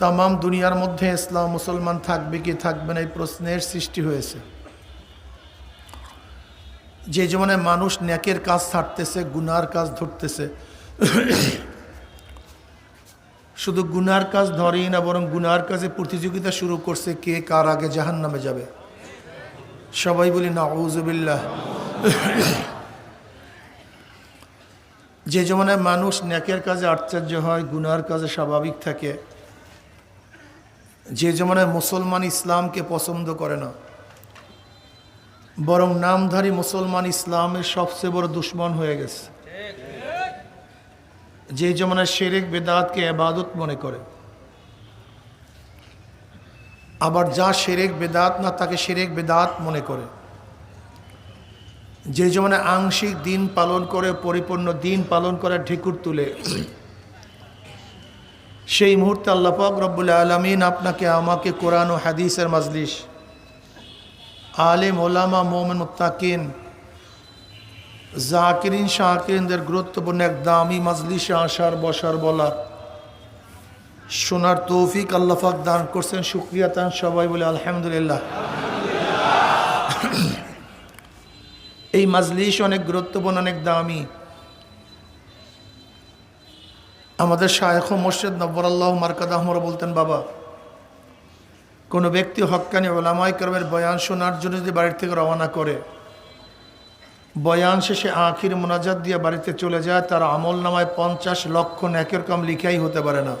তামাম দুনিয়ার মধ্যে ইসলাম মুসলমান থাকবে কি থাকবে না এই প্রশ্নের সৃষ্টি হয়েছে। যে জীবনে মানুষ ন্যাকের কাজ ছাড়তেছে, গুনার কাজ ধরতেছে, শুধু গুনার কাজ ধরেই না, বরং গুনার কাজে প্রতিযোগিতা শুরু করছে কে কার আগে জাহান নামে যাবে। সবাই বলি না উজুবিল্লাহ যে জমানায় মানুষ ন্যাকের কাজে আশ্চর্য হয়, গুনার কাজে স্বাভাবিক থাকে। যে জমানায় মুসলমান ইসলামকে পছন্দ করে না, বরং নামধারী মুসলমান ইসলামের সবচেয়ে বড় দুশ্মন হয়ে গেছে। যে জমানায় শেরেক, বেদাতকে এবাদত মনে করে, আবার যা শেরেক, বেদাত না, তাকে শেরেক, বেদাত মনে করে। যে জমানায় আংশিক দিন পালন করে, পরিপূর্ণ দিন পালন করে, ঢেকুর তুলে সেই মুহূর্তে আল্লাপাক রব্বুল আলমিন আপনাকে, আমাকে কোরআন ও হাদিসের মাজলিস। আলেম, ওলামা, মোমেন, মুত্তাকিন, জাকিরিন শাহকিরিনদের গুরুত্বপূর্ণ এক দামি মাজলিসে আসার, বসার বলা শোনার তৌফিক আল্লাহাক দান করছেন, শুক্রিয়া তান সবাই বলে আলহামদুলিল্লাহ। এই মাজলিস অনেক গুরুত্বপূর্ণ, অনেক দামি। আমাদের শায়খ মোর্শেদ নব্বর আল্লাহ মার্কাদ আহমর বলতেন, বাবা, কোনো ব্যক্তি হক্কানি ওলামাই করবের বয়ান শোনার জন্য যদি বাড়ির থেকে রওনা করে, বয়ান শেষে আখির মোনাজাত দিয়ে বাড়িতে চলে যায়, তার আমল নামায় পঞ্চাশ লক্ষ ন্যাকের কম লিখাই হতে পারে না।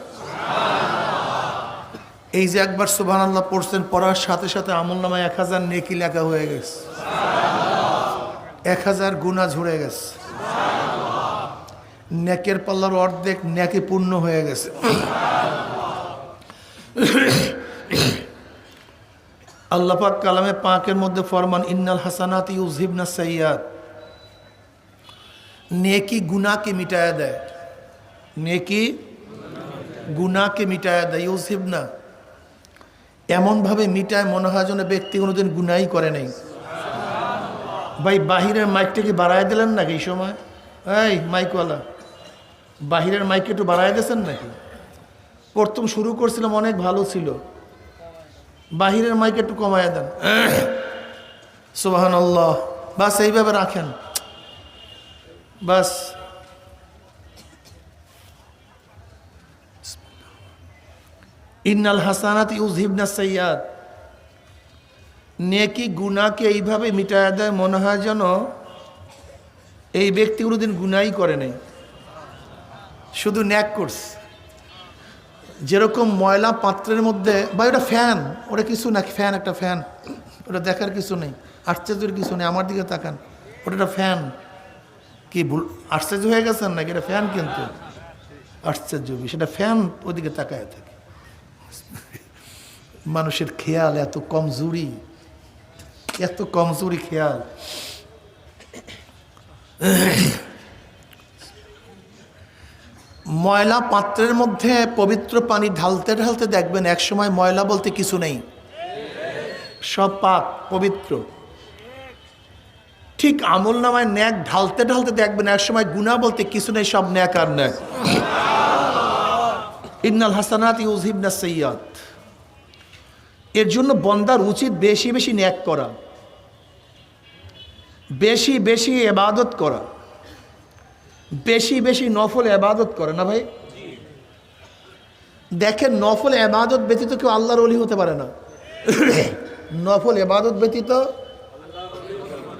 এই যে একবার সুবাহ আল্লাহ পড়ছেন, পড়ার সাথে সাথে আমল নামায় এক হাজার নেকি লেখা হয়ে গেছে। এক হাজার গুণা ঝরে গেছে। নেকের পাল্লার অর্ধেক নেকে পূর্ণ হয়ে গেছে। আল্লাপাক কালামে পাঁকের মধ্যে ফরমান, ইন্নাল হাসানাত ইউজিবনা সৈয়াদ নেকি গুনাকে মিটায়া দেয়। নেকি গুনাকে মিটায়া দেয় ইউজিবনা এমনভাবে মিটায় মনে হয় যেন ব্যক্তি কোনোদিন গুনাই করে নাই। ভাই, বাহিরের মাইকটা কি বাড়ায় দিলেন নাকি এই সময়? এই মাইকওয়ালা। বাহিরের মাইকে একটু বাড়ায় দিয়েছেন নাকি? প্রথম শুরু করছিলাম, অনেক ভালো ছিল। বাহিরের মাইক একটু কমায় দেন। সুবাহান আল্লাহ বাস এইভাবে রাখেন। বাস। ইন্নাল হাসানাত ইউজহিবনা সৈয়াদ নেকি গুনাকে এইভাবে মিটায় দেয়, মনে হয় যেন এই ব্যক্তি কোনোদিন গুনাই করে নেই। শুধু ন্যাক করছে যেরকম ময়লা পাত্রের মধ্যে বা ওটা ফ্যান, ওটা কিছু না, ফ্যান একটা ফ্যান, ওটা দেখার কিছু নেই আশ্চর্যের কিছু নেই, আমার দিকে তাকান, ওটা একটা ফ্যান। কি ভুল আশ্চর্য হয়ে গেছেন নাকি? এটা ফ্যান কিন্তু। আশ্চর্য সেটা ফ্যান ওদিকে তাকায় থাকে। মানুষের খেয়াল এত কমজোরি এত কমজোরি খেয়াল। ময়লা পাত্রের মধ্যে পবিত্র পানি ঢালতে ঢালতে দেখবেন এক সময় ময়লা বলতে কিছু নেই। সব পাক, পবিত্র। ঠিক আমল নামায় ন্যাক ঢালতে ঢালতে দেখবেন এক সময় গুণা বলতে কিছু নেই, সব ন্যাক আর ন্যাক। ইন্নাল হাসানাত ইউজিবনা সৈয়াদ। এর জন্য বন্দার উচিত বেশি বেশি ন্যাক করা। বেশি বেশি এবাদত করা। বেশি বেশি নফল এবাদত করে না ভাই দেখেন নফল এবাদত ব্যতীত কেউ আল্লাহর অলি হতে পারে না নফল এবাদত ব্যতীত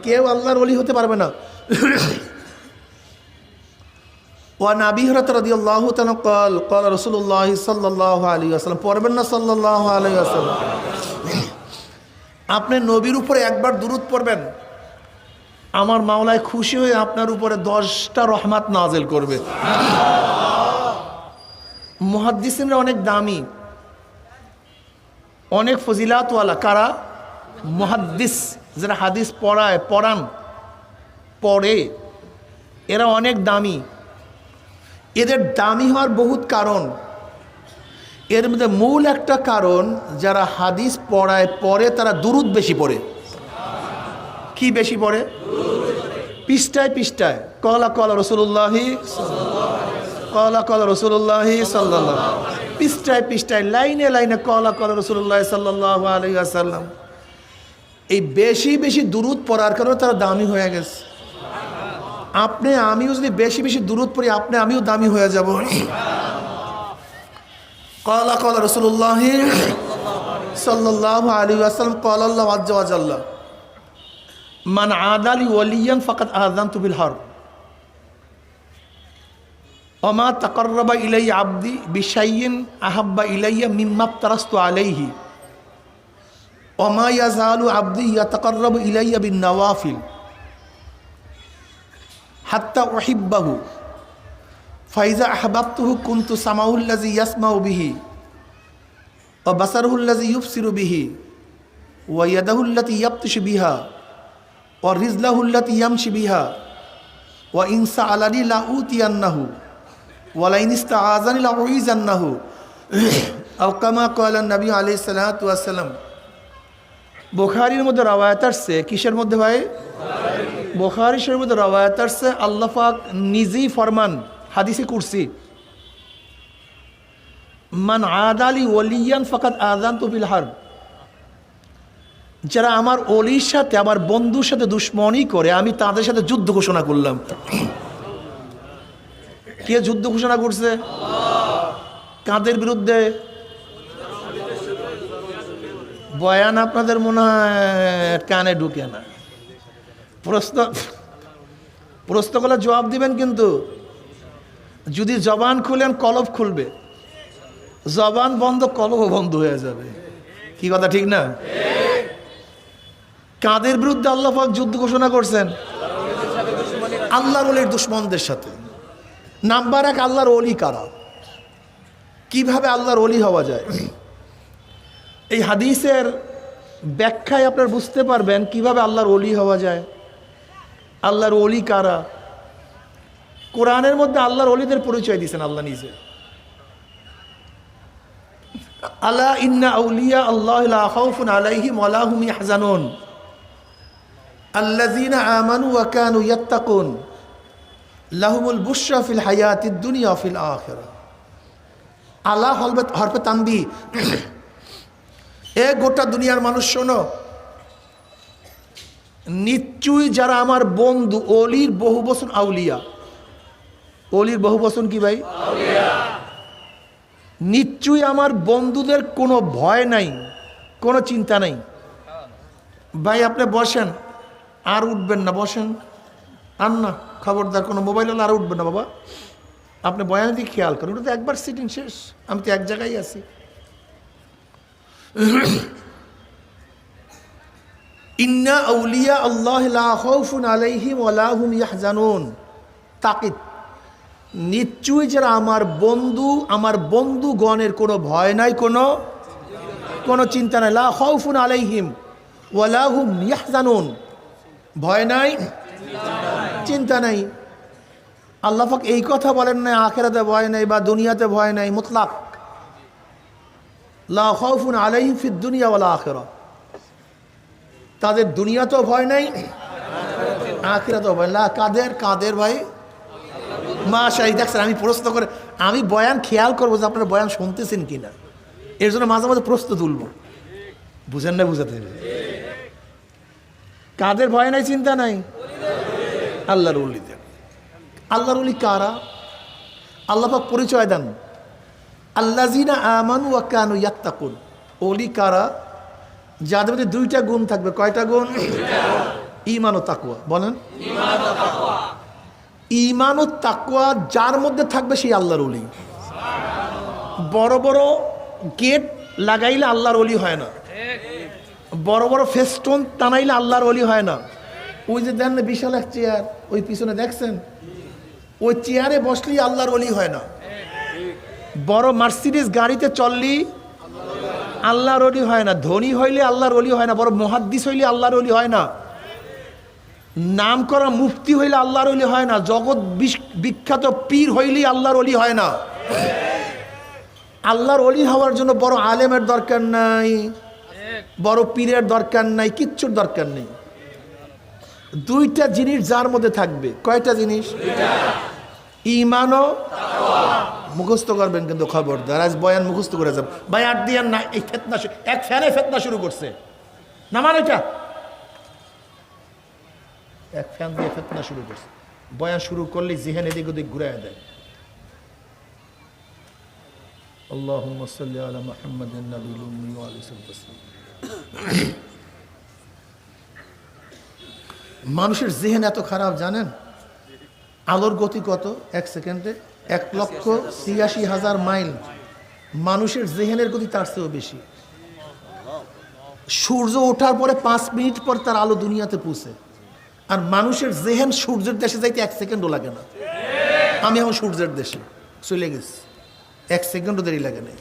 কেউ আল্লাহর অলি হতে পারবে না ওয়ান আবি হরত রাদিয়াল্লাহু তাআলা قال قال رسول الله صلى الله عليه وسلم পড়বেন না সাল্লাল্লাহু আলাইহি ওয়াসাল্লাম আপনি নবীর উপরে একবার দুরূদ পড়বেন আমার মাওলায় খুশি হয়ে আপনার উপরে দশটা রহমাত নাজেল করবে। মহাদ্দিসিনরা অনেক দামি। অনেক ফজিলাতওয়ালা। কারা? মহাদ্দিস। যারা হাদিস পড়ায়, পড়ান, পড়ে। এরা অনেক দামি। এদের দামি হওয়ার বহুত কারণ। এর মধ্যে মূল একটা কারণ, যারা হাদিস পড়ায়, পড়ে, তারা দুরুদ বেশি পড়ে। কি বেশি পড়ে? পৃষ্ঠায় পৃষ্ঠায়। কলা কলা রসুল্লাহি কলা কলা রসুল্লাহি সাল্লাহ পৃষ্ঠায় পৃষ্ঠায়, লাইনে লাইনে কলা কলা রসুল্লাহ সাল্লাহ আলাইসাল্লাম এই বেশি বেশি দূরত পড়ার কারণে তারা দামি হয়ে গেছে। আপনি, আমিও যদি বেশি বেশি দূরত পড়ি, আপনি, আমিও দামি হয়ে যাব। কলা কলা রসুল্লাহ সাল্লাহ আলী আসালাম কলাল্লাহ আজ্লাহ মান আদালি ওয়ালিয়ান ফকাত আজান তুবিল হর অমা তাকর্রবা ইলাই আব্দি বিশাইন আহাব্বা ইলাইয়া মিম্মাব তারাস্তু আলাইহি অমা ইয়াজালু আব্দি ইয়াতাকর্রব ইলাইয়া বিন নওয়াফিল হাত্তা ওহিব্বাহু ফাইজা আহবাবতুহু কুন্তু সামাউল্লাজি ইয়াসমাউ বিহি ও বাসারহুল্লাজি ইউফসিরু বিহি ওয়া ইয়াদাহুল্লাতি ইয়াবতিশু বিহা ও রিজলাহুল্লাতি ইয়ামশি বিহা, ওয়া ইনসা আলানি লা উতিয়ান্নাহু ওয়ালাইন ইস্তাআযানি লা উইজান্নাহু আও কামা ক্বালা নবী ওয়াস সালাম। বুখারীর মধ্যে রওয়ায়াত আসছে, কিসের মধ্যে ভাই? বুখারী শরীফের মধ্যে রওয়ায়াত আসছে, আল্লাহ নিজেই ফরমান, হাদিসে কুরসি। মান আদালি ওলিয়ান ফাকাত আজান তো বিল হারব। যারা আমার অলির সাথে, আমার বন্ধুর সাথে দুশ্মনী করে, আমি তাদের সাথে যুদ্ধ ঘোষণা করলাম। কে যুদ্ধ ঘোষণা করছে? কাদের বিরুদ্ধে? বয়ান আপনাদের মনে হয় কানে ঢুকে না। প্রশ্ন প্রশ্ন করলে জবাব দিবেন কিন্তু। যদি জবান খুলেন, কলব খুলবে। জবান বন্ধ, কলব বন্ধ হয়ে যাবে। কি কথা, ঠিক না? কাদের বিরুদ্ধে আল্লাহ পাক যুদ্ধ ঘোষণা করছেন? আল্লাহর অলির দুশ্মনদের সাথে। নাম্বার এক, আল্লাহর অলি কারা? কীভাবে আল্লাহর অলি হওয়া যায়? এই হাদিসের ব্যাখ্যায় আপনার বুঝতে পারবেন কীভাবে আল্লাহর অলি হওয়া যায়। আল্লাহর অলি কারা? কোরআনের মধ্যে আল্লাহর অলিদের পরিচয় দিয়েছেন আল্লাহ নিজে। আল্লাহ ইন্না আউলিয়া আল্লাহ খাউফুন আলাইহিম ওয়ালাহুম ইয়াহজানুন। আল্লাযীনা আমানু ওয়া কানু ইয়াত্তাকুন, লাহুমুল বুশরা ফিল হায়াতিদ দুনিয়া ফিল আখিরাহ। আল্লাহ হলবে হরফে তানবি এ গোটা দুনিয়ার মানুষ শোনো, নিশ্চয়ই যারা আমার বন্ধু, অলির বহু বছর আউলিয়া। অলির বহু বছর কি ভাই? নিশ্চয়ই আমার বন্ধুদের কোনো ভয় নাই, কোনো চিন্তা নাই। ভাই, আপনি বসেন। আর উঠবেন না, বসেন। আর না, খবরদার, কোনো মোবাইল হলে আর উঠবেন না, বাবা। আপনি বয়ান দিয়ে খেয়াল করেন ওটা তো একবার সিটিং শেষ। আমি তো এক জায়গায় আছি। ইন্না আউলিয়া আল্লাহ খাউফুন আলাইহিম ওয়া হুম ইয়াহজানুন। তাকিদ। নিশ্চয়ই যারা আমার বন্ধু, আমার বন্ধুগণের কোনো ভয় নাই, কোনো কোনো চিন্তা নাই। লা খাউফুন আলাইহিম ওয়া হুম ইয়াহজানুন। ভয় নাই? চিন্তা নাই। আল্লাহাক এই কথা বলেন না আখেরাতে ভয় নাই বা দুনিয়াতে ভয় নাই, মুতলাক। লা খাউফুন আলাইহিম ফিদ দুনিয়া ওয়াল আখিরা। তাদের দুনিয়াতেও ভয় নাই, আখেরাতেও ভয় না কাদের? কাদের ভাই? মা শাহি দেখছেন, আমি প্রশ্ন করে, আমি বয়ান খেয়াল করব যে আপনারা বয়ান শুনতেছেন কিনা। এর জন্য মাঝে মাঝে প্রশ্ন তুলব। বুঝেন না, বুঝাতে কাদের ভয় নাই, চিন্তা নাই? আল্লাহর উলিদের আল্লাহর উলি কারা? আল্লাহ পরিচয় দেন। আল্লাজিনা আমানু ওয়া কানু ইয়াত্তাকুন। ওলি কারা? যাদের মধ্যে দুইটা গুণ থাকবে। কয়টা গুণ? ইমান ও তাকুয়া বলেন। ইমান ও তাকুয়া যার মধ্যে থাকবে সেই আল্লাহর অলি বড় বড় গেট লাগাইলে আল্লাহর অলি হয় না। বড় বড় ফেস্টোন টানাইলে আল্লাহর অলি হয় না। ওই যে দেন বিশাল এক চেয়ার ওই পিছনে দেখছেন? ওই চেয়ারে বসলেই আল্লাহর অলি হয় না। বড় মার্সিডিস গাড়িতে চললি, আল্লাহর অলি হয় না। ধনী হইলে আল্লাহর অলি হয় না, বড় মহাদ্দিস হইলে আল্লাহর অলি হয় না। নাম করা মুফতি হইলে আল্লাহর অলি হয় না। জগৎ বিখ্যাত পীর হইলেই আল্লাহর অলি হয় না। আল্লাহর অলি হওয়ার জন্য বড় আলেমের দরকার নাই। বড় পীরের দরকার নাই, কিচ্ছুর দরকার নেই। দুইটা জিনিস যার মধ্যে থাকবে। কয়টা জিনিস? ইমানও মুখস্থ করবেন কিন্তু খবরদার। আজ বয়ান মুখস্থ করে যাবেন ভাই আর দিয়ান না, এই ফেতনা এক ফ্যানে ফেতনা শুরু করছে। না মানে এটা? এক ফ্যান দিয়ে ফেতনা শুরু করছে। বয়ান শুরু করলে জিহেন এদিক ওদিক ঘুরাই দেয়। আল্লাহ সাল্লি মোহাম্মদ মানুষের জেহেন এত খারাপ, জানেন? আলোর গতি কত? এক সেকেন্ডে এক লক্ষ ছিয়াশি হাজার মাইল। মানুষের জেহেনের গতি তার চেয়েও বেশি। সূর্য ওঠার পরে পাঁচ মিনিট পর তার আলো দুনিয়াতে পৌঁছে। আর মানুষের জেহেন সূর্যের দেশে যাইতে এক সেকেন্ডও লাগে না। আমি এখন সূর্যের দেশে চলে গেছি। এক সেকেন্ডও দেরি লাগে নাই।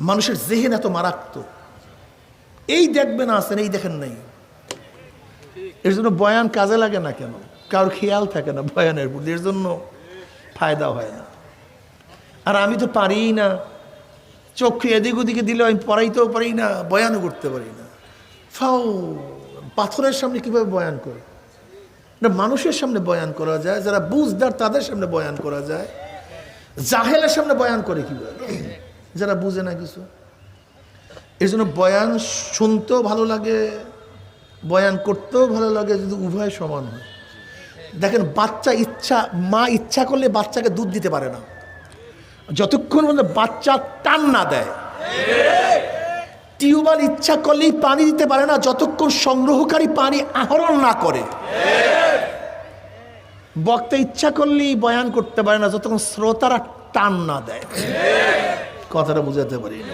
মানুষের জেহেন এত মারাত্মক। এই দেখবেন আসেন, এই দেখেন নাই। এর জন্য বয়ান কাজে লাগে না কেন? কারোর খেয়াল থাকে না বয়ানের প্রতি, এর জন্য ফায়দা হয় না। আর আমি তো পারিই না। চক্ষু এদিক ওদিকে দিলে আমি পড়াইতেও পারি না, বয়ানও করতে পারি না। ফাও, পাথরের সামনে কীভাবে বয়ান করে? না, মানুষের সামনে বয়ান করা যায়, যারা বুঝদার তাদের সামনে বয়ান করা যায়। জাহেলের সামনে বয়ান করে কীভাবে? যারা বুঝে না কিছু। এই জন্য বয়ান শুনতেও ভালো লাগে, বয়ান করতেও ভালো লাগে যদি উভয় সমান হয়। দেখেন, বাচ্চা ইচ্ছা, মা ইচ্ছা করলে বাচ্চাকে দুধ দিতে পারে না। যতক্ষণ পর্যন্ত বাচ্চা টান না দেয়। টিউবওয়েল ইচ্ছা করলেই পানি দিতে পারে না, যতক্ষণ সংগ্রহকারী পানি আহরণ না করে। বক্তা ইচ্ছা করলেই বয়ান করতে পারে না, যতক্ষণ শ্রোতারা টান না দেয়। কথাটা বুঝাতে পারি না।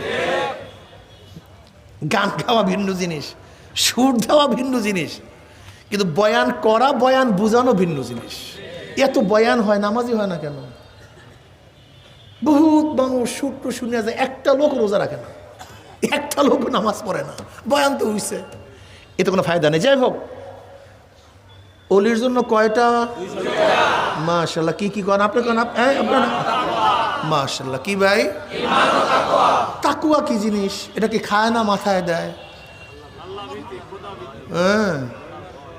গান গাওয়া ভিন্ন জিনিস, সুর দেওয়া ভিন্ন জিনিস, কিন্তু বয়ান করা, বয়ান বোঝানো ভিন্ন জিনিস। এত বয়ান হয়, নামাজি হয় না কেন? বহুত মানুষ সুট্ট শুনে যায়, একটা লোক রোজা রাখে না। একটা লোক নামাজ পড়ে না। বয়ান তো হইছে। এতে কোনো ফায়দা নেই। যাই হোক, অলির জন্য কয়টা? মাশাল্লাহ কি কি করেন? আপনি কেন হ্যাঁ আপনার মাশাল্লাহ কি ভাই তাকুয়া কি জিনিস এটা কি খায় না মাথায় দেয় হ্যাঁ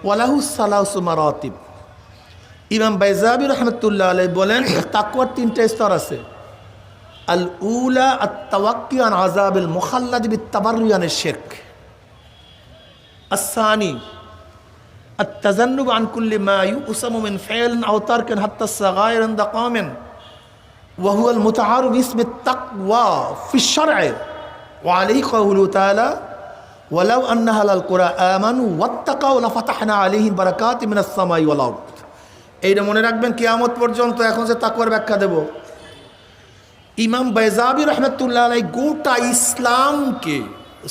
ওয়ালাহু সালাহু মারাতিব ইমাম বাইজাবি রহমতুল্লাহ আলাই বলেন তাকুয়ার তিনটা স্তর আছে আল উলা আত তাওয়াক্কি আন আযাবিল মুখাল্লাদ বিত তাবাররুয়ানের শেখ الثاني التذنب عن كل ما يؤسم من فعل أو ترك حتى الصغائر عند قوم ওয়াহুয়াল মুতাহার ইসমে তাকওয়া ফিশর ওয়ালি কাউল তালা ওয়ালাউ আন্নাহাল কোরআ আমান ওয়াত্তাকা ওলা ফাতাহনা আলিহিন বারাকাত ইমিনাসমাই ওয়ালাউ এইটা মনে রাখবেন কেয়ামত পর্যন্ত এখন যে তাকুয়ার ব্যাখ্যা দেব। ইমাম বেজাবি রহমতুল্লাহ আলাই গোটা ইসলামকে,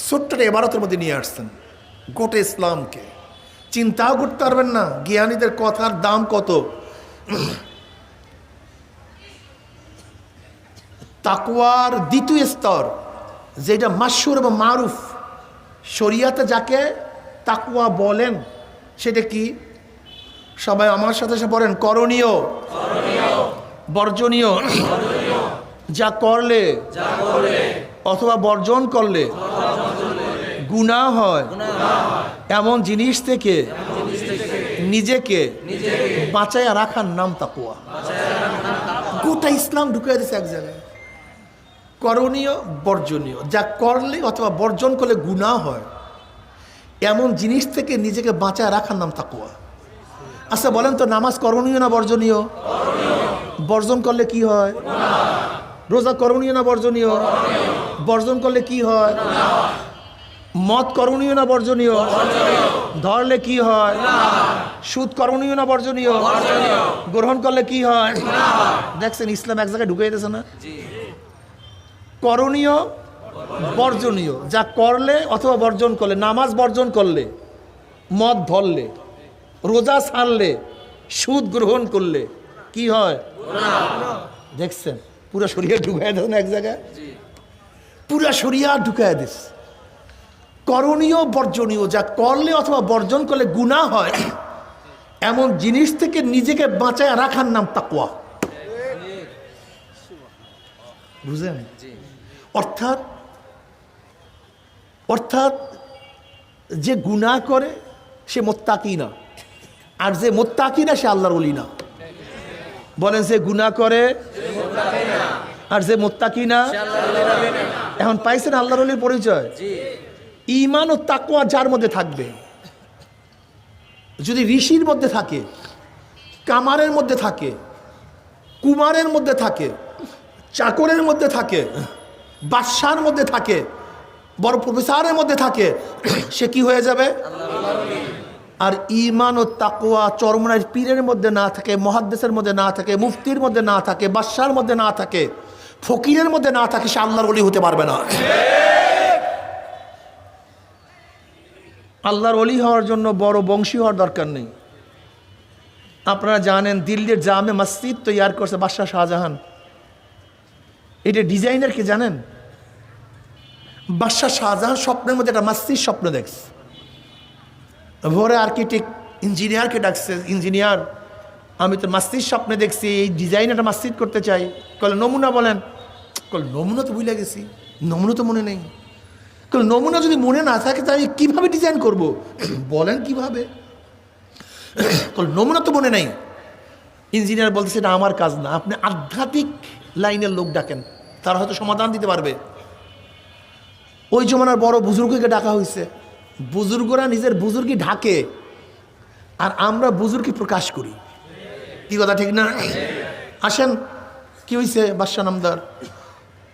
ছোট্টটা এবারতের মধ্যে নিয়ে আসছেন, গোটা ইসলামকে। চিন্তাও করতে পারবেন না, জ্ঞানীদের কথার দাম কত? তাকুয়ার দ্বিতীয় স্তর, যেটা মাসুর এবং মারুফ। শরিয়াতে যাকে তাকুয়া বলেন, সেটা কি? সবাই আমার সাথে সাথে পড়েন, করণীয়। বর্জনীয়। যা করলে, অথবা বর্জন করলে গুণা হয়। এমন জিনিস থেকে নিজেকে বাঁচাইয়া রাখার নাম তাকুয়া গোটা ইসলাম ঢুকিয়ে দিচ্ছে এক জায়গায় করণীয়, বর্জনীয়। যা করলে অথবা বর্জন করলে গুণা হয়। এমন জিনিস থেকে নিজেকে বাঁচায় রাখার নাম তাকুয়া আচ্ছা বলেন তো, নামাজ করণীয় না বর্জনীয়? বর্জন করলে কি হয়? রোজা করণীয় না বর্জনীয়? বর্জন করলে কি হয়? মদ করণীয় না বর্জনীয়? ধরলে কি হয়? সুদ করণীয় না বর্জনীয়? গ্রহণ করলে কি হয়? দেখছেন, ইসলাম এক জায়গায় ঢুকে যেতেছে না? করণীয়, বর্জনীয়। যা করলে অথবা বর্জন করলে, নামাজ বর্জন করলে, মদ ধরলে, রোজা ছাড়লে, সুদ গ্রহণ করলে, কি হয়? দেখছেন? পুরো শরীরে ঢুকাই দেন এক জায়গায়। পুরা শরিয়া ঢুকায় দিস। করণীয়, বর্জনীয়, যা করলে অথবা বর্জন করলে গুণা হয়, এমন জিনিস থেকে নিজেকে বাঁচায় রাখার নাম তাকুয়া বুঝলেন অর্থাৎ অর্থাৎ যে গুণা করে সে মোত্তাকি না। আর যে মোত্তাকি না সে আল্লাহর অলি না। বলেন সে গুণা করে আর যে মোত্তাকি না এখন পাইছেন আল্লাহর অলির পরিচয়? ইমান ও তাকওয়া যার মধ্যে থাকবে? যদি ঋষির মধ্যে থাকে কামারের মধ্যে থাকে কুমারের মধ্যে থাকে চাকরের মধ্যে থাকে, বাদশার মধ্যে থাকে, বড় প্রফেসরের মধ্যে থাকে, সে কি হয়ে যাবে? আর ইমান ও তাকোয়া চরমনার পীরের মধ্যে না থাকে, মহাদ্দেশের মধ্যে না থাকে, মুফতির মধ্যে না থাকে, বাদশার মধ্যে না থাকে, ফকিরের মধ্যে না থাকে, সে আল্লাহর অলি হতে পারবে না। আল্লাহর অলি হওয়ার জন্য বড় বংশী হওয়ার দরকার নেই। আপনারা জানেন দিল্লির জামে মসজিদ তৈয়ার করছে বাদশাহ শাহজাহান। এটা ডিজাইনার কি জানেন? বাদশাহ শাহজাহান স্বপ্নের মধ্যে একটা মাস্তির স্বপ্ন দেখছে। ভোরে আর্কিটেক্ট ইঞ্জিনিয়ারকে ডাকছে ইঞ্জিনিয়ার আমি তো মাস্তির স্বপ্নে দেখছি, এই ডিজাইন একটা মসজিদ করতে চাই। কল, নমুনা বলেন। কল, নমুনা তো ভুলে গেছি, নমুনা তো মনে নেই। কল, নমুনা যদি মনে না থাকে, তাহলে আমি কীভাবে ডিজাইন করব? বলেন কীভাবে? কল, নমুনা তো মনে নেই। ইঞ্জিনিয়ার বলতেছে, এটা আমার কাজ না। আপনি আধ্যাত্মিক লাইনের লোক ডাকেন। তারা হয়তো সমাধান দিতে পারবে। ওই জমানার বড় বুজুর্গকে ডাকা হয়েছে। বুজুর্গরা নিজের বুজুর্গি ঢাকে, আর আমরা বুজুর্গি প্রকাশ করি। কি কথা, ঠিক না? আসেন, কি হয়েছে বাদশা নামদার?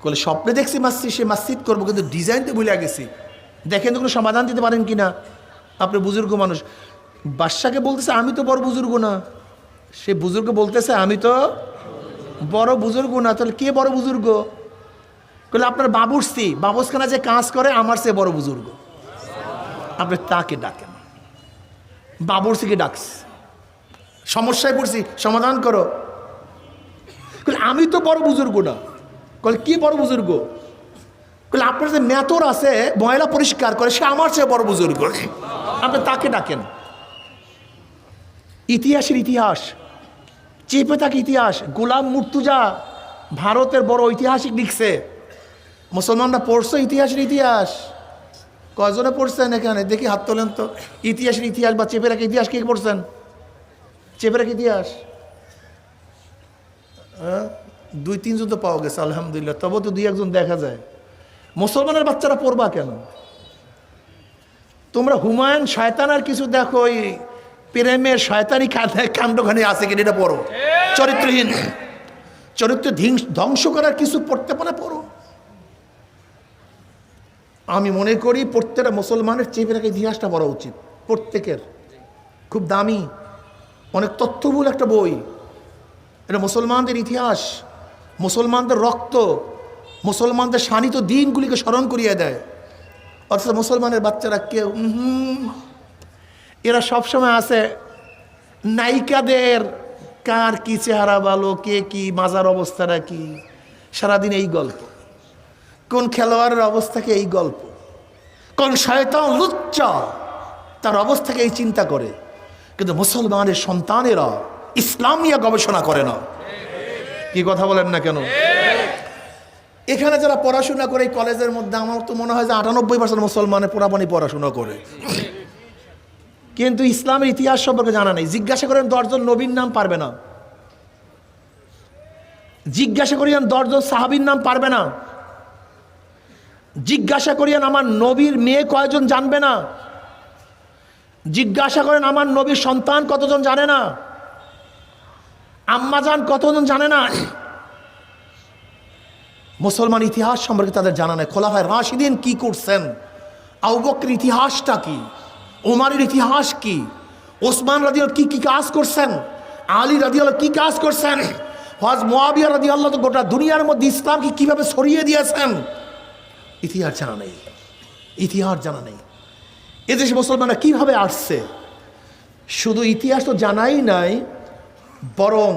বলে স্বপ্নে দেখছি মাসিদ সে মাসজিদ করব, কিন্তু ডিজাইন তো ভুলে গেছি। দেখেন তো কোনো সমাধান দিতে পারেন কি না আপনি বুজুর্গ মানুষ। বাদশাকে বলতেছে, আমি তো বড় বুজুর্গ না। সে বুজুর্গ বলতেছে, আমি তো বড় বুজুর্গ না। তাহলে কে বড় বুজুর্গ? বলে আপনার বাবুর্সি বাবুসখানা যে কাজ করে আমার সে বড় বুজুর্গ। আপনি তাকে ডাকেন। বাবুর্সিকে ডাকস সমস্যায় পড়ছি সমাধান করো। কইলে, আমি তো বড় বুজুর্গ না। কল কি বড় বুজুর্গ? কইলে, আপনার যে মেতর আছে ময়লা পরিষ্কার করে সে আমার চেয়ে বড় বুজুর্গ। আপনি তাকে ডাকেন। ইতিহাসের ইতিহাস চেপে থাকে ইতিহাস। গোলাম মুর্তুজা ভারতের বড় ঐতিহাসিক লিখছে। মুসলমানরা পড়ছে ইতিহাসের ইতিহাস? কয়জনে পড়ছেন এখানে? দেখি হাত তোলেন তো। ইতিহাসের ইতিহাস বা চেপে রাখা ইতিহাস কে পড়ছেন? চেপে রাখা ইতিহাস। হ্যাঁ? দুই তিনজন তো পাওয়া গেছে আলহামদুলিল্লাহ। তবে তো দুই একজন দেখা যায়। মুসলমানের বাচ্চারা পড়বা কেন? তোমরা হুমায়ুন শয়তান আর কিছু দেখো ওই প্রেমের শয়তানি কাণ্ডখানে আছে কিনা এটা পড়ো। চরিত্রহীন। চরিত্র ধ্বংস করার কিছু পড়তে পারে পড়ো। আমি মনে করি প্রত্যেকটা মুসলমানের চেপে রাখা ইতিহাসটা পড়া উচিত। প্রত্যেকের। খুব দামি। অনেক তথ্যবহুল একটা বই। এটা মুসলমানদের ইতিহাস, মুসলমানদের রক্ত, মুসলমানদের শানিত দিনগুলিকে স্মরণ করিয়ে দেয়। অথচ মুসলমানের বাচ্চারা কেউ এরা সবসময় আছে নায়িকাদের, কার কি চেহারা ভালো, কে কি, মাজার অবস্থাটা কি? সারাদিন এই গল্প। কোন খেলোয়াড়ের অবস্থাকে এই গল্প? কোন শয়তান লুচ্চা তার অবস্থাকে এই চিন্তা করে? কিন্তু মুসলমানের সন্তানেরা ইসলামিয়া গবেষণা করে না। কি কথা বলেন না কেন? এখানে যারা পড়াশোনা করে এই কলেজের মধ্যে, আমার তো মনে হয় যে আটানব্বই পার্সেন্ট মুসলমানের পুরাপানি পড়াশোনা করে। কিন্তু ইসলামের ইতিহাস সম্পর্কে জানা নেই। জিজ্ঞাসা করেন দশজন নবীর নাম পারবে না। জিজ্ঞাসা করিয়ান দশজন সাহাবীর নাম পারবে না। জিজ্ঞাসা করিয়েন, আমার নবীর মেয়ে কয়জন জানবে না? জিজ্ঞাসা করেন, আমার নবীর সন্তান কতজন জানে না? আম্মাজান কতজন জানে না? মুসলমান ইতিহাস সম্পর্কে তাদের জানা নেই। খোলাফায় রাশিদিন কি করছেন? আউবকের ইতিহাসটা কি? ওমারের ইতিহাস কি? ওসমান রাদিয়াল কি কি কাজ করছেন? আলী রাদিয়াল কি কাজ করছেন? হজ মোয়াবিয়া রাদিয়াল্লাহ তো গোটা দুনিয়ার মধ্যে ইসলামকে কীভাবে সরিয়ে দিয়েছেন? ইতিহাস জানা নেই। ইতিহাস জানা নেই। এদেশে মুসলমানরা কীভাবে আসছে? শুধু ইতিহাস তো জানাই নাই, বরং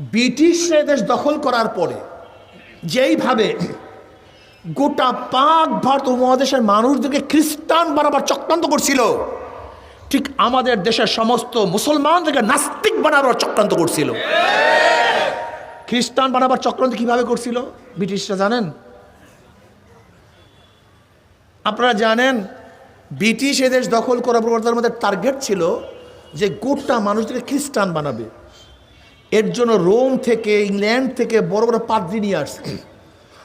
ব্রিটিশরা দেশ দখল করার পরে যেইভাবে গোটা পাক ভারত উপমহাদেশের মানুষদেরকে খ্রিস্টান বানাবার চক্রান্ত করছিল, ঠিক আমাদের দেশের সমস্ত মুসলমানদেরকে নাস্তিক বানাবার চক্রান্ত করছিল। খ্রিস্টান বানাবার চক্রান্ত কীভাবে করছিল? ব্রিটিশরা জানেন? আপনারা জানেন, ব্রিটিশ এদেশ দখল করার পর তাদের মধ্যে টার্গেট ছিল যে গোটা মানুষদেরকে খ্রিস্টান বানাবে। এর জন্য রোম থেকে, ইংল্যান্ড থেকে বড় বড় পাদ্রি নিয়ে আসছে।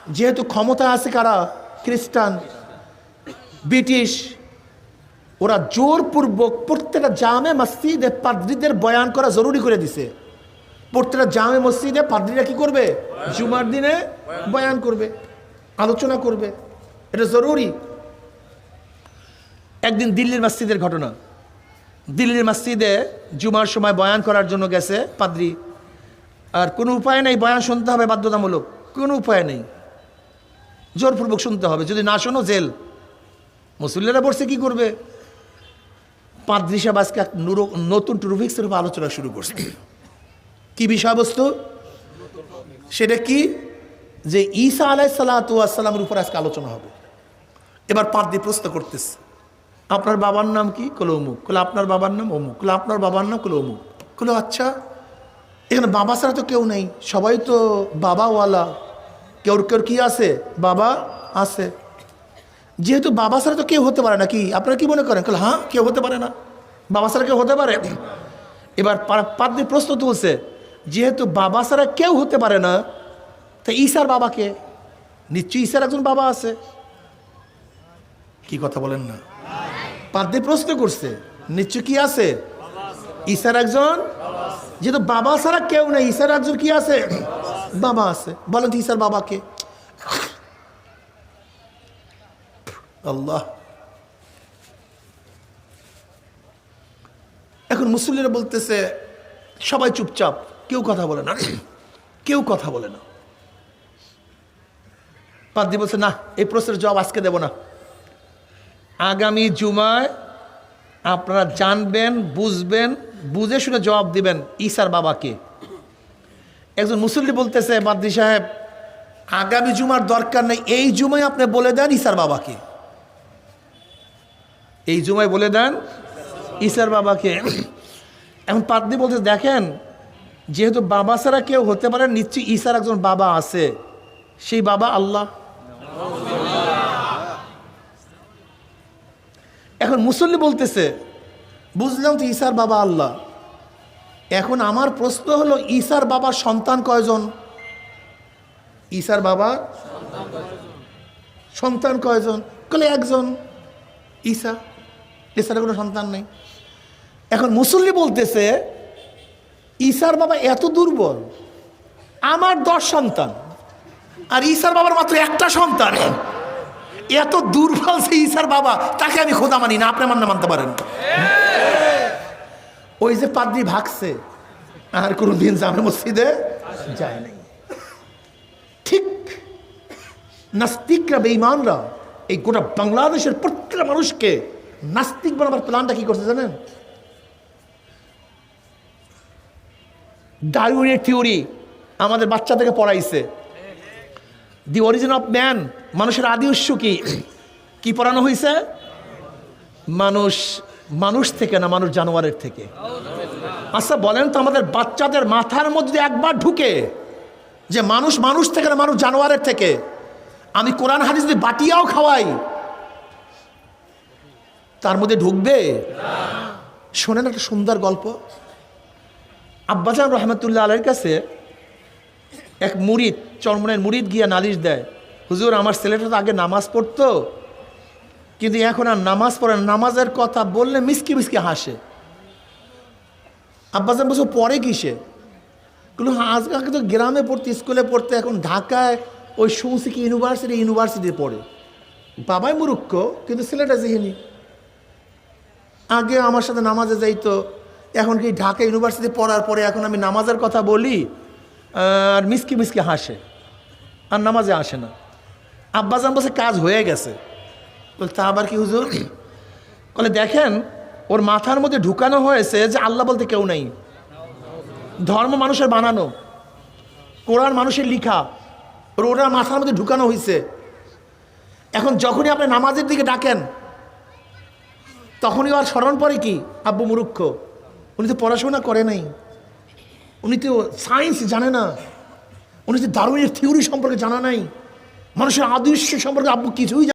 যেহেতু ক্ষমতা আছে কারা? খ্রিস্টান। ব্রিটিশ, ওরা জোরপূর্বক প্রত্যেকটা জামে মসজিদে পাদ্রিদের বয়ান করা জরুরি করে দিছে। প্রত্যেকটা জামে মসজিদে পাদ্রিরা কি করবে? জুমার দিনে বয়ান করবে, আলোচনা করবে। এটা জরুরি। একদিন দিল্লির মসজিদের ঘটনা। দিল্লির মসজিদে জুমার সময় বয়ান করার জন্য গেছে পাদ্রি। আর কোনো উপায় নেই, বয়ান শুনতে হবে বাধ্যতামূলক। কোনো উপায় নেই। জোরপূর্বক শুনতে হবে, যদি না শোনো, জেল। মুসল্লিরা বসে কি করবে? পাদ্রি সাহেব আজকে নতুন ট্রুফিক্সের উপর আলোচনা শুরু করছে। কি বিষয়বস্তু? সেটা কি? যে ঈসা আলাই সাল্লাতামের উপর আজকে আলোচনা হবে। এবার পাদ্রি প্রশ্ন করতেছে। আপনার বাবার নাম কি? কলো অমুক। কলে আপনার বাবার নাম অমুক। কলে আপনার বাবার নাম, কলো অমুক। কলো আচ্ছা এখানে বাবা ছাড়া তো কেউ নেই। সবাই তো বাবাওয়ালা। কেউ কেউ কি আছে? বাবা আছে। যেহেতু বাবা ছাড়া তো কেউ হতে পারে না, কি? আপনারা কি মনে করেন? কলে হ্যাঁ কেউ হতে পারে না। বাবা ছাড়া কেউ হতে পারে? এবার পাদ্রি প্রশ্ন তুলছে, যেহেতু বাবা ছাড়া কেউ হতে পারে না, তা ঈশার বাবাকে নিশ্চয়ই ঈশার একজন বাবা আছে। কি কথা বলেন না। পাদ্রি প্রশ্ন করছে, নিশ্চয় কি আছে? ঈশার একজন? যেহেতু বাবা ছাড়া কেউ নেই, ঈশার একজন কি আছে? বাবা আছে। বলেন ঈশার বাবাকে। আল্লাহ। এখন মুসল্লিরা বলতেছে, সবাই চুপচাপ, কেউ কথা বলে না। কেউ কথা বলে না। পাদ্রি বলছে, না, এই প্রশ্নের জবাব আজকে দেব না। আগামী জুমায় আপনারা জানবেন, বুঝবেন, বুঝে শুনে জবাব দিবেন ঈসার বাবাকে। একজন মুসল্লি বলতেছে, মাদ্রি সাহেব, আগামী জুমার দরকার নেই, এই জুমায় আপনি বলে দেন ঈসার বাবাকে। এই জুমায় বলে দেন ঈসার বাবাকে। এখন পাদ্রি বলতে দেখেন, যেহেতু বাবা ছাড়া কেউ হতে পারে, নিশ্চয়ই ঈসার একজন বাবা আছে। সেই বাবা আল্লাহ। এখন মুসল্লি বলতেছে, বুঝলাম তো ঈশার বাবা আল্লাহ। এখন আমার প্রশ্ন হলো ঈশার বাবার সন্তান কয়জন? ঈশার বাবা সন্তান কয়জন? কলে একজন। ঈসা, ঈসার কোনো সন্তান নেই। এখন মুসল্লি বলতেছে ঈশার বাবা এত দুর্বল, আমার দশ সন্তান, আর ঈশার বাবার মাত্র একটা সন্তান। এত দুর্বল সে ঈসার বাবা, তাকে আমি খোদা মানি না, আপনি মান্য মানতে পারেন। ওই যে পাদ্রি ভাগছে, আর কোনো দিন জামে মসজিদে যায় নাই। ঠিক নাস্তিকরা, বেঈমানরা, এই গোটা বাংলাদেশের প্রত্যেকটা মানুষকে নাস্তিক বানাবার প্ল্যানটা কি করছে জানেন? ডারউইনের থিওরি আমাদের বাচ্চাদেরকে পড়াইছে। দি অরিজিন অফ ম্যান মানুষের আদি উৎস কি? কি পড়ানো হয়েছে মানুষ মানুষ থেকে না মানুষ জানোয়ারের থেকে? আচ্ছা বলেন তো আমাদের বাচ্চাদের মাথার মধ্যে একবার ঢুকে যে মানুষ মানুষ থেকে না মানুষ জানোয়ারের থেকে, আমি কোরআন হাদিস যদি বাটিয়াও খাওয়াই, তার মধ্যে ঢুকবে? শোনেন একটা সুন্দর গল্প। আব্বাজান রহমতুল্লাহ আলের কাছে এক মুরিদ, চরমনের মুরিদ গিয়া নালিশ দেয়। হুজুর, আমার ছেলেটা তো আগে নামাজ পড়তো, কিন্তু এখন আর নামাজ পড়ে। নামাজের কথা বললে মিসকি মিসকি হাসে। আব্বাজান বছর পরে কিসে? কিন্তু আজকালকে তো গ্রামে পড়তে, স্কুলে পড়তে, এখন ঢাকায় ওই শুনছি ইউনিভার্সিটি ইউনিভার্সিটি পড়ে। বাবাই মুরুক্ষ কিন্তু ছেলেটা যেহেনি আগে আমার সাথে নামাজে যাইতো, এখন কি ঢাকা ইউনিভার্সিটি পড়ার পরে এখন আমি নামাজের কথা বলি আর মিসকি মিসকি হাসে। আর নামাজে আসে না। আব্বাজান বলছে, কাজ হয়ে গেছে। বলে, তা আবার কি হুজুর? বলে, দেখেন, ওর মাথার মধ্যে ঢুকানো হয়েছে যে আল্লাহ বলতে কেউ নাই। ধর্ম মানুষের বানানো, কোরআন মানুষের লিখা ওর মাথার মধ্যে ঢুকানো হয়েছে এখন যখনই আপনি নামাজের দিকে ডাকেন, তখনই আর স্মরণ পড়ে কি? আব্বু মুরুক্ষ উনি তো পড়াশোনা করে নাই। উনি তো সায়েন্স জানে না। উনি তো দারুণের থিওরি সম্পর্কে জানা নাই। মানুষের আদৃশ্য সম্পর্কে আব্বু কিছুই